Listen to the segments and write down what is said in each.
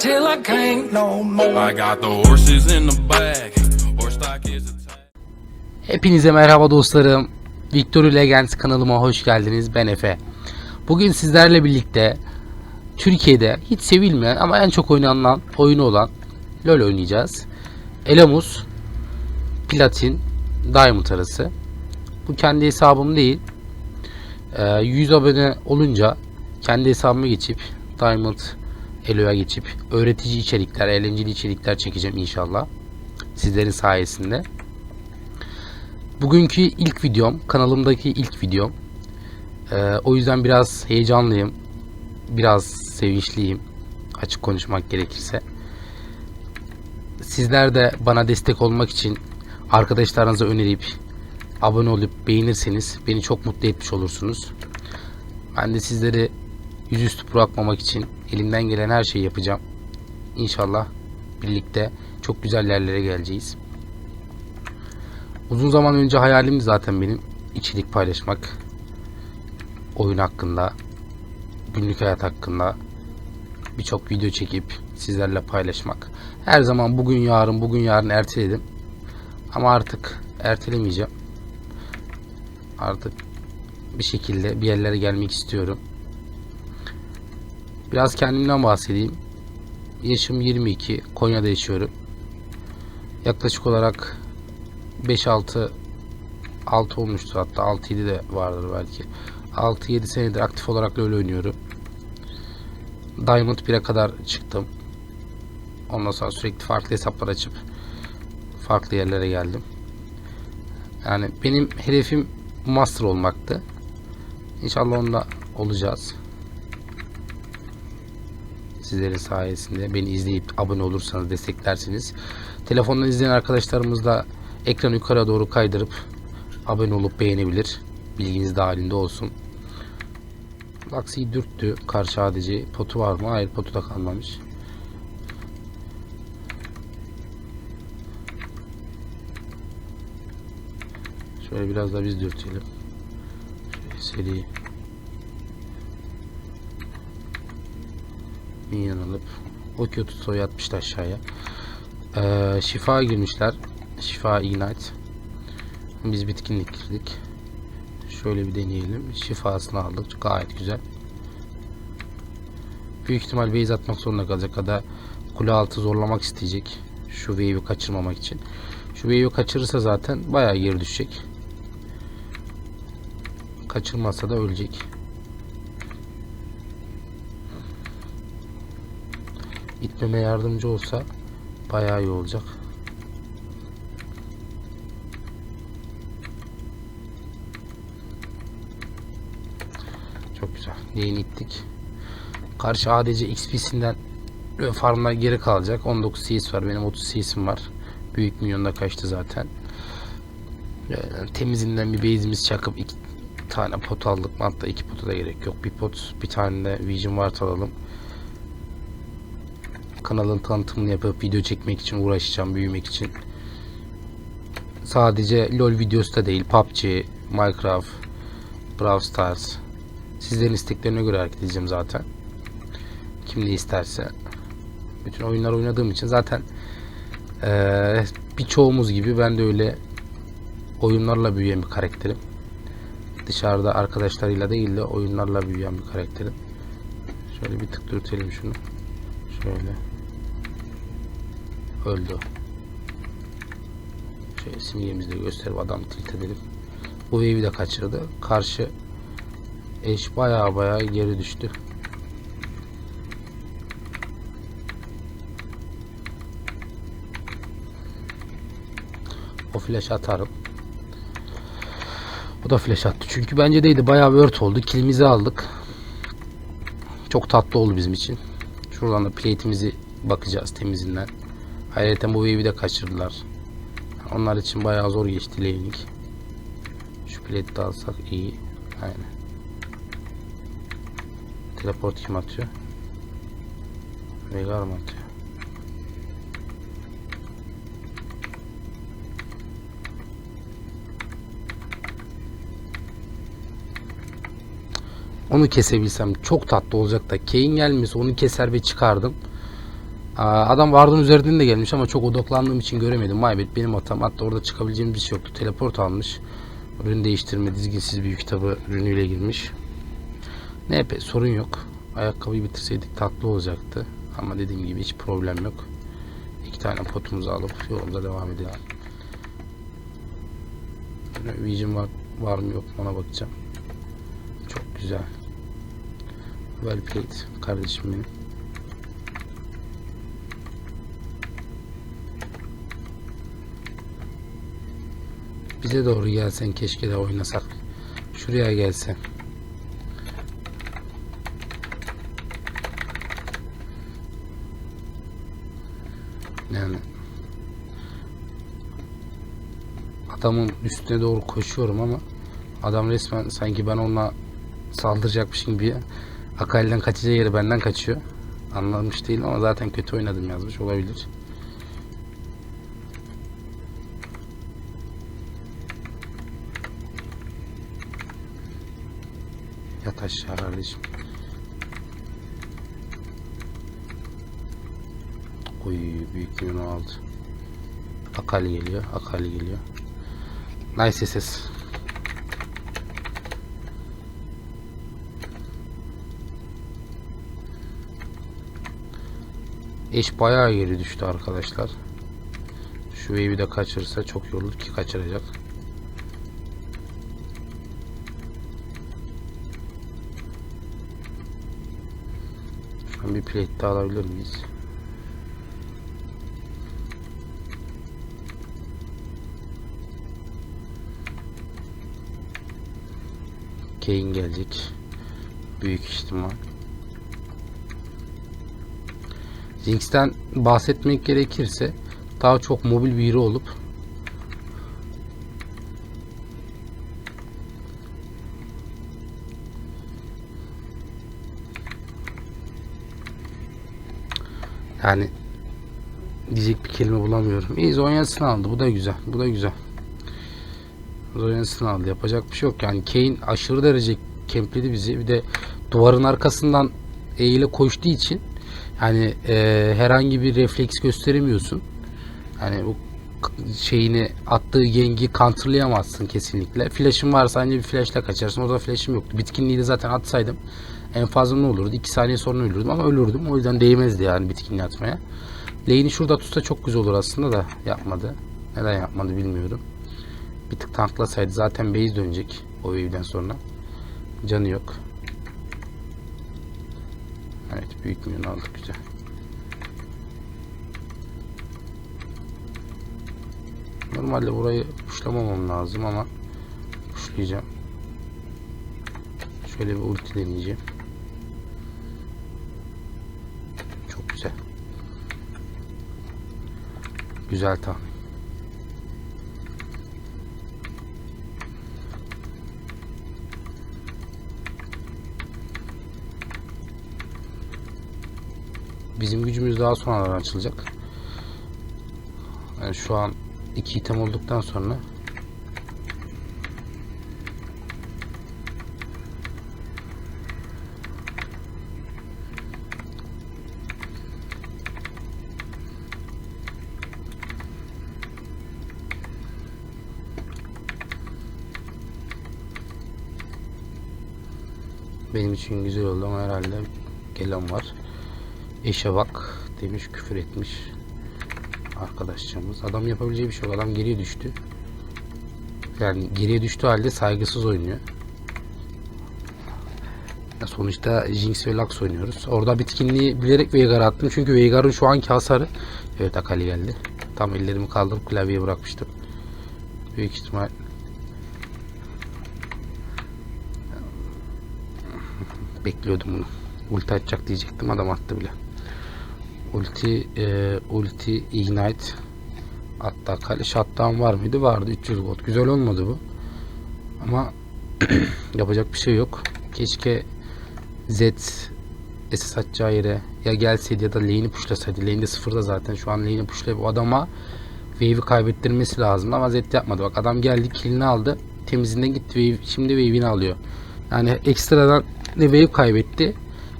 till I can't no more. I got the horses in the back. Horse stock is a Hepinize merhaba dostlarım. Victory Legends kanalıma hoş geldiniz. Ben Efe. Bugün sizlerle birlikte Türkiye'de hiç sevilmeyen ama en çok oynanan oyunu olan LoL oynayacağız. Elamus, Platin, Diamond arası. Bu kendi hesabım değil. Ee, 100 abone olunca kendi hesabıma geçip Diamond Elo'ya geçip öğretici içerikler, eğlenceli içerikler çekeceğim inşallah. Sizlerin sayesinde. Bugünkü ilk videom, kanalımdaki ilk videom. Ee, o yüzden biraz heyecanlıyım. Biraz sevinçliyim. Açık konuşmak gerekirse. Sizler de bana destek olmak için arkadaşlarınıza önerip abone olup beğenirseniz beni çok mutlu etmiş olursunuz. Ben de sizleri yüzüstü bırakmamak için elimden gelen her şeyi yapacağım. İnşallah birlikte çok güzel yerlere geleceğiz. Uzun zaman önce hayalimdi zaten benim içerik paylaşmak. Oyun hakkında, günlük hayat hakkında birçok video çekip sizlerle paylaşmak. Her zaman bugün yarın bugün yarın erteledim. Ama artık ertelemeyeceğim. Artık bir şekilde bir yerlere gelmek istiyorum. Biraz kendimden bahsedeyim. Yaşım 22. Konya'da yaşıyorum. Yaklaşık olarak 5-6 6 olmuştur hatta 6-7 de vardır belki. 6-7 senedir aktif olarak LoL oynuyorum. Diamond 1'e kadar çıktım. Ondan sonra sürekli farklı hesaplar açıp farklı yerlere geldim. Yani benim hedefim master olmaktı. İnşallah onda olacağız. Sizlerin sayesinde beni izleyip abone olursanız desteklersiniz. Telefondan izleyen arkadaşlarımız da ekranı yukarı doğru kaydırıp abone olup beğenebilir. Bilginiz dahilinde olsun. Laksi'yi dürttü. Karşı ADC. Potu var mı? Hayır potu da kalmamış. Şöyle biraz da biz dürtelim. Şöyle seri. Minyon alıp o kötü soy atmıştı aşağıya. Ee, şifa girmişler. Şifa Ignite. Biz bitkinlik girdik. Şöyle bir deneyelim. Şifasını aldık. Gayet güzel. Büyük ihtimal base atmak zorunda kalacak ya kule altı zorlamak isteyecek. Şu wave'i kaçırmamak için. Şu wave'i kaçırırsa zaten bayağı geri düşecek. Kaçırmazsa da ölecek. İtmeme yardımcı olsa bayağı iyi olacak. Çok güzel. Lane ittik. Karşı ADC XP'sinden farmlar geri kalacak. 19 CS var. Benim 30 CS'im var. Büyük milyonda kaçtı zaten. Ee, temizinden bir base'imiz çakıp iki tane pot aldık. Hatta iki potu da gerek yok. Bir pot, bir tane de Vision Ward alalım. Kanalın tanıtımını yapıp video çekmek için uğraşacağım. Büyümek için. Sadece LoL videosu da değil. PUBG, Minecraft, Brawl Stars, Sizlerin isteklerine göre hareket edeceğim zaten. Kim ne isterse. Bütün oyunlar oynadığım için zaten ee, birçoğumuz gibi ben de öyle oyunlarla büyüyen bir karakterim. Dışarıda arkadaşlarıyla değil de oyunlarla büyüyen bir karakterim. Şöyle bir tık dürtelim şunu. Şöyle. Öldü. Şöyle simgemizi de gösterip adamı tilt edelim. Bu wave'i de kaçırdı. Karşı Eş baya baya geri düştü. O flash atarım. O da flash attı. Çünkü bence değildi. Bayağı ört oldu. Kilimizi aldık. Çok tatlı oldu bizim için. Şuradan da plate'imizi bakacağız temizinden. Ayrıca bu wave'i de kaçırdılar. Onlar için bayağı zor geçti laning. Şu plate'i de alsak iyi. Aynen. Teleport kim atıyor? Veigar mı atıyor? Onu kesebilsem çok tatlı olacak da Kane gelmesi onu keser ve çıkardım. Adam Vard'ın üzerinden de gelmiş ama çok odaklandığım için göremedim. Maybet benim hatam. Hatta orada çıkabileceğim bir şey yoktu. Teleport almış. Ürün değiştirme dizginsiz büyük kitabı ürünüyle girmiş. Ne sorun yok. Ayakkabıyı bitirseydik tatlı olacaktı. Ama dediğim gibi hiç problem yok. İki tane potumuzu alıp yolumuza devam edelim. Vision var, var mı yok mu ona bakacağım. Çok güzel. Well played kardeşim benim. Bize doğru gelsen keşke de oynasak. Şuraya gelsen. Yani adamın üstüne doğru koşuyorum ama adam resmen sanki ben ona saldıracakmışım gibi Akali'den kaçacağı yeri benden kaçıyor. Anlamış değilim ama zaten kötü oynadım yazmış olabilir. Yat aşağı kardeşim. Oy büyük bir aldı. Akali geliyor. Akali geliyor. Nice ses. Eş bayağı geri düştü arkadaşlar. Şu wave'i de kaçırırsa çok olur ki kaçıracak. Şu an bir plate daha alabilir miyiz? Kane gelecek. Büyük ihtimal. Jinx'ten bahsetmek gerekirse daha çok mobil biri olup yani diyecek bir kelime bulamıyorum. İyi Zonya'sını aldı. Bu da güzel. Bu da güzel. Zonya'sını aldı. Yapacak bir şey yok. Yani Kane aşırı derece kempledi bizi. Bir de duvarın arkasından E ile koştuğu için yani e, herhangi bir refleks gösteremiyorsun. Yani bu şeyini attığı yengi counterlayamazsın kesinlikle. Flash'ın varsa ancak bir flash'la kaçarsın. Orada flash'ım yoktu. Bitkinliği de zaten atsaydım en fazla ne olurdu? 2 saniye sonra ölürdüm ama ölürdüm. O yüzden değmezdi yani bitkinliği atmaya. Lane'i şurada tutsa çok güzel olur aslında da yapmadı. Neden yapmadı bilmiyorum. Bir tık tanklasaydı zaten base dönecek o wave'den sonra. Canı yok. Evet büyük milyon aldık güzel. Normalde burayı puşlamamam lazım ama puşlayacağım. Şöyle bir ulti deneyeceğim. Çok güzel. Güzel tahmin. Bizim gücümüz daha sonradan açılacak. Yani şu an iki item olduktan sonra benim için güzel oldu ama herhalde gelen var. Eşe bak demiş küfür etmiş arkadaşçamız. Adam yapabileceği bir şey yok. Adam geriye düştü. Yani geriye düştüğü halde saygısız oynuyor. Sonuçta Jinx ve Lux oynuyoruz. Orada bitkinliği bilerek Veigar'a attım. Çünkü Veigar'ın şu anki hasarı Evet Akali geldi. Tam ellerimi kaldırıp klavyeye bırakmıştım. Büyük ihtimal bekliyordum bunu. Ulti atacak diyecektim. Adam attı bile. Ulti e, ulti ignite hatta kale shutdown var mıydı? Vardı 300 gold. Güzel olmadı bu. Ama yapacak bir şey yok. Keşke Z SS atacağı yere ya gelseydi ya da lane'i pushlasaydı. Lane'de sıfırda zaten. Şu an lane'i pushlayıp o adama wave'i kaybettirmesi lazım ama Z yapmadı. Bak adam geldi killini aldı. Temizinden gitti wave. Şimdi wave'ini alıyor. Yani ekstradan ne wave kaybetti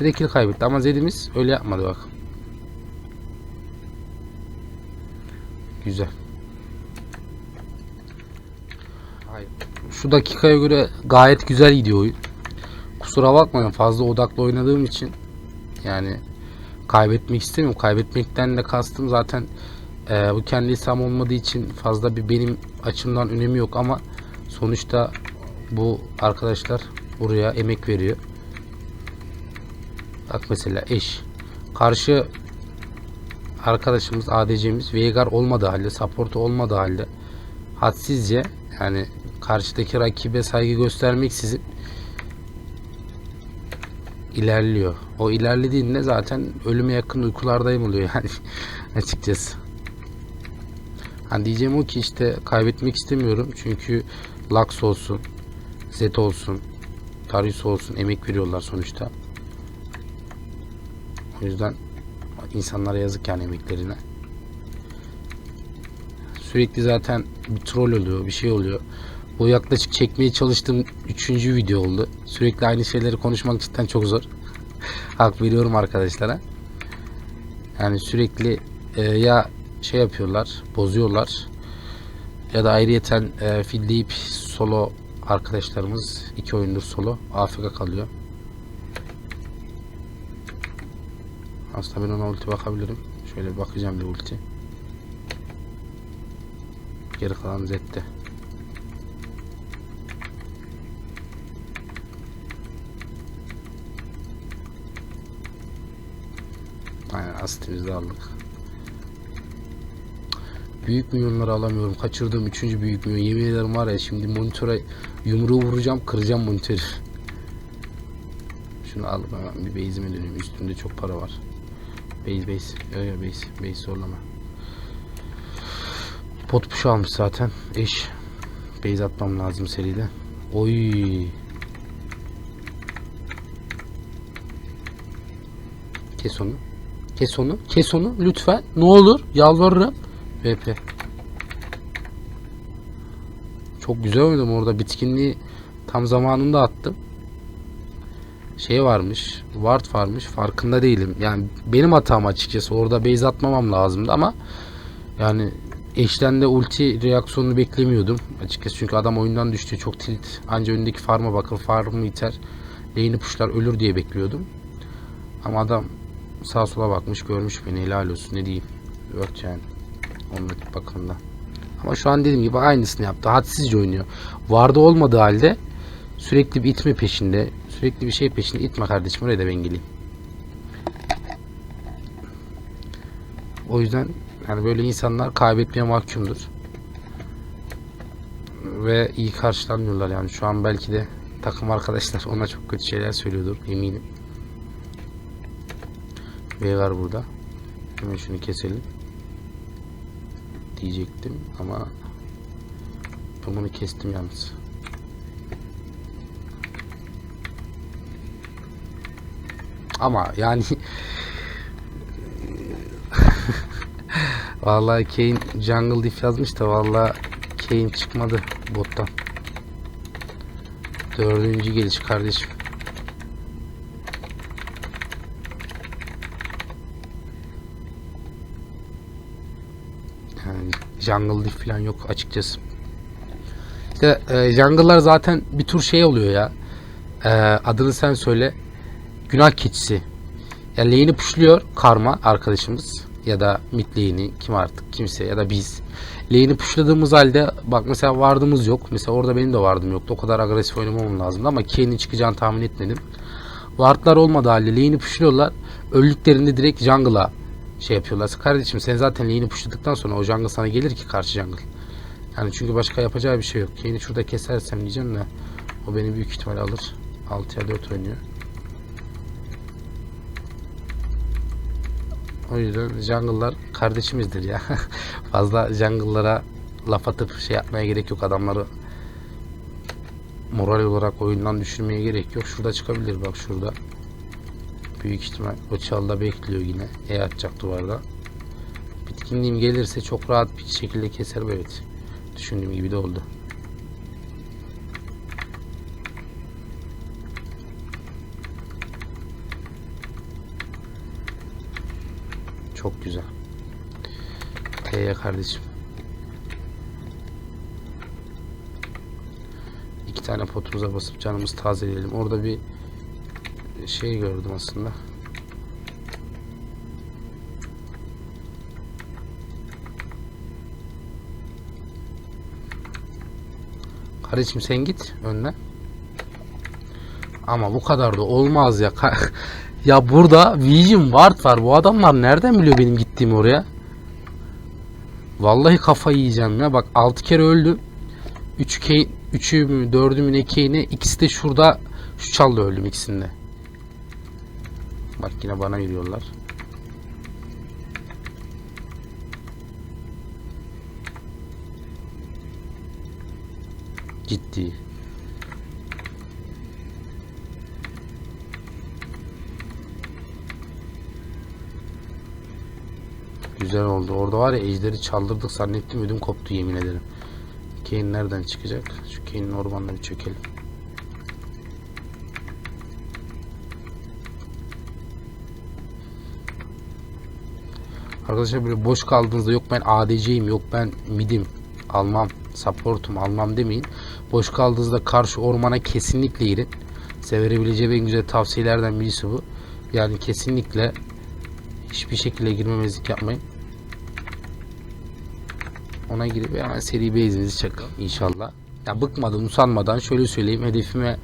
ne de kill kaybetti. Ama Zed'imiz öyle yapmadı bak. Güzel. Şu dakikaya göre gayet güzel gidiyor oyun. Kusura bakmayın fazla odaklı oynadığım için yani kaybetmek istemiyorum. Kaybetmekten de kastım zaten e, bu kendi hesabım olmadığı için fazla bir benim açımdan önemi yok ama sonuçta bu arkadaşlar buraya emek veriyor. Bak mesela eş. Karşı arkadaşımız ADC'miz Veigar olmadığı halde, support olmadığı halde hadsizce yani karşıdaki rakibe saygı göstermeksizin ilerliyor. O ilerlediğinde zaten ölüme yakın uykulardayım oluyor yani açıkçası. Hani diyeceğim o ki işte kaybetmek istemiyorum çünkü Lux olsun, Zed olsun, Darius olsun emek veriyorlar sonuçta. O yüzden insanlara yazık yani emeklerine. Sürekli zaten bir troll oluyor, bir şey oluyor. Bu yaklaşık çekmeye çalıştığım üçüncü video oldu. Sürekli aynı şeyleri konuşmak cidden çok zor. Hak veriyorum arkadaşlara. Yani sürekli e, ya şey yapıyorlar, bozuyorlar ya da ayrıyeten e, filleyip solo arkadaşlarımız iki oyundur solo AFK kalıyor. Aslında ben ona ulti bakabilirim. Şöyle bir bakacağım bir ulti. Geri kalan Zed'de. Aynen asitimizi aldık. Büyük milyonları alamıyorum. Kaçırdığım üçüncü büyük milyon. Yemin ederim var ya şimdi monitöre yumruğu vuracağım kıracağım monitörü. Şunu alıp hemen bir base'ime dönüyorum. Üstümde çok para var. Base base. Yo yo base. Base zorlama. Pot push almış zaten. Eş. Base atmam lazım seride. Oy. Kes onu. Kes onu. Kes onu. Lütfen. Ne olur. Yalvarırım. VP. Çok güzel oynadım orada. Bitkinliği tam zamanında attım. Şey varmış. Ward varmış. Farkında değilim. Yani benim hatam açıkçası. Orada base atmamam lazımdı ama yani eşten de ulti reaksiyonunu beklemiyordum. Açıkçası çünkü adam oyundan düştü. Çok tilt. Anca önündeki farma bakın. Farmı iter. Lane'i pushlar ölür diye bekliyordum. Ama adam sağa sola bakmış görmüş beni helal olsun ne diyeyim. Yok yani. Onun bakımından. Ama şu an dediğim gibi aynısını yaptı. Hadsizce oynuyor. Vardı olmadığı halde sürekli bir itme peşinde. Sürekli bir şey peşinde. itme kardeşim oraya da ben geleyim. O yüzden yani böyle insanlar kaybetmeye mahkumdur. Ve iyi karşılanmıyorlar yani. Şu an belki de takım arkadaşlar ona çok kötü şeyler söylüyordur eminim. Veigar burada. Hemen şunu keselim. Diyecektim ama bunu kestim yalnız. Ama yani Vallahi Kane Jungle Diff yazmış da vallahi Kane çıkmadı bottan. Dördüncü geliş kardeşim. Jungle diff falan yok açıkçası. İşte e, jungle'lar zaten bir tur şey oluyor ya. E, adını sen söyle. Günah keçisi. Ya lane'i pushluyor karma arkadaşımız ya da mid lane'i kim artık kimse ya da biz. Lane'i pushladığımız halde bak mesela vardığımız yok. Mesela orada benim de vardım yoktu. O kadar agresif oynamam lazımdı ama Kane'in çıkacağını tahmin etmedim. Wardlar olmadığı halde lane'i pushluyorlar. Öldüklerinde direkt jungle'a şey yapıyorlar. Kardeşim sen zaten lane'i pushladıktan sonra o jungle sana gelir ki karşı jungle. Yani çünkü başka yapacağı bir şey yok. Kane'i şurada kesersem diyeceğim de o beni büyük ihtimal alır. 6'ya 4 oynuyor. O yüzden jungle'lar kardeşimizdir ya. Fazla jungle'lara laf atıp şey yapmaya gerek yok. Adamları moral olarak oyundan düşürmeye gerek yok. Şurada çıkabilir bak şurada. Büyük ihtimal o çalda bekliyor yine. E atacak duvarda. Bitkinliğim gelirse çok rahat bir şekilde keser evet. Düşündüğüm gibi de oldu. T'ye kardeşim. İki tane potumuza basıp canımızı tazeleyelim. Orada bir şey gördüm aslında. Kardeşim sen git önüne. Ama bu kadar da olmaz ya. ya burada Vision Ward var. Bu adamlar nereden biliyor benim gittiğimi oraya? Vallahi kafayı yiyeceğim ya. Bak 6 kere öldüm. 3 key 3'ü mü 4'ü mü ne keyini ikisi de şurada şu çalda öldüm ikisinde. Bak yine bana yürüyorlar. Ciddi. Güzel oldu. Orada var ya ejderi çaldırdık zannettim ödüm koptu yemin ederim. Kane nereden çıkacak? Şu Kane'in ormanına bir çökelim. Arkadaşlar böyle boş kaldığınızda yok ben ADC'yim yok ben midim almam supportum almam demeyin. Boş kaldığınızda karşı ormana kesinlikle girin. Size verebileceğim en güzel tavsiyelerden birisi bu. Yani kesinlikle hiçbir şekilde girmemezlik yapmayın. Ona girip hemen seri base'inizi çakın inşallah. Ya bıkmadan, usanmadan şöyle söyleyeyim hedefime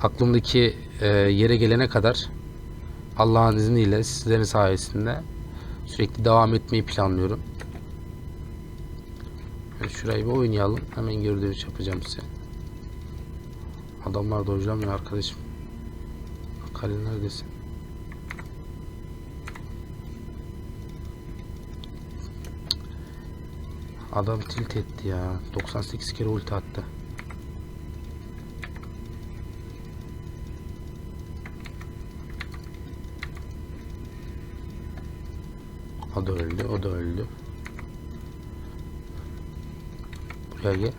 aklımdaki e, yere gelene kadar Allah'ın izniyle sizlerin sayesinde sürekli devam etmeyi planlıyorum. Yani şurayı bir oynayalım. Hemen geri dönüş yapacağım size. Adamlar dojlamıyor arkadaşım. Kalin neredesin? Adam tilt etti ya. 98 kere ulti attı. O da öldü, o da öldü. Buraya gel.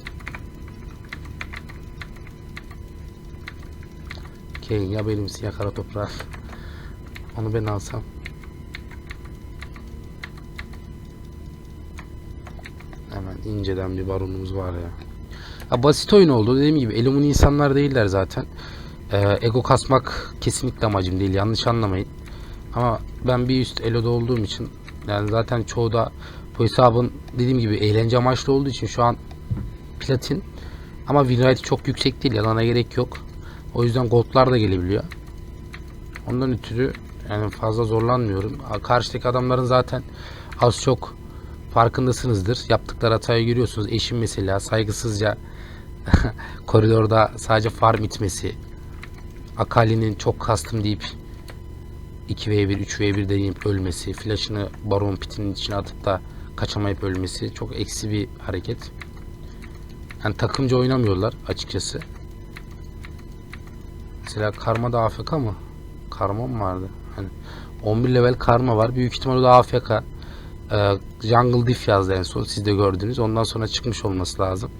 Kane ya benim siyah kara toprağı. Onu ben alsam. Hemen inceden bir baronumuz var ya. ya basit oyun oldu. Dediğim gibi elimin insanlar değiller zaten. Ee, ego kasmak kesinlikle amacım değil. Yanlış anlamayın. Ama ben bir üst eloda olduğum için yani zaten çoğu da bu hesabın dediğim gibi eğlence amaçlı olduğu için şu an platin ama win rate çok yüksek değil. Yalana gerek yok. O yüzden goldlar da gelebiliyor. Ondan ötürü yani fazla zorlanmıyorum. Karşıdaki adamların zaten az çok farkındasınızdır. Yaptıkları hatayı görüyorsunuz. Eşim mesela saygısızca koridorda sadece farm itmesi. Akali'nin çok kastım deyip 2v1, 3v1 deneyip ölmesi. Flash'ını baron pitinin içine atıp da kaçamayıp ölmesi. Çok eksi bir hareket. Yani takımca oynamıyorlar açıkçası. Mesela Karma da AFK mı? Karma mı vardı? Hani 11 level Karma var. Büyük ihtimal o da AFK. Ee, Jungle Diff yazdı en son. Siz de gördünüz. Ondan sonra çıkmış olması lazım.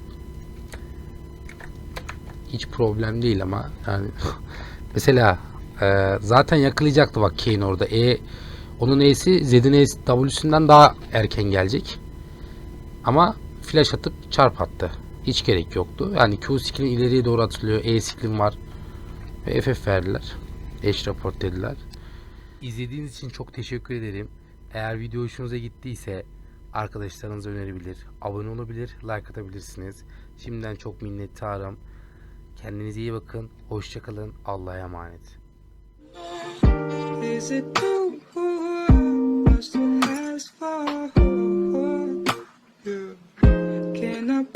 Hiç problem değil ama yani mesela e, zaten yakalayacaktı bak Kane orada. E onun E'si Zed'in E W'sünden daha erken gelecek. Ama flash atıp çarp attı. Hiç gerek yoktu. Yani Q skill'in ileriye doğru atılıyor. E skill'in var. Ve FF verdiler. Eş raport dediler. İzlediğiniz için çok teşekkür ederim. Eğer video hoşunuza gittiyse arkadaşlarınıza önerebilir, abone olabilir, like atabilirsiniz. Şimdiden çok minnettarım. Kendinize iyi bakın, hoşçakalın, Allah'a emanet. Is it too hard? Must have asked for yeah. Can I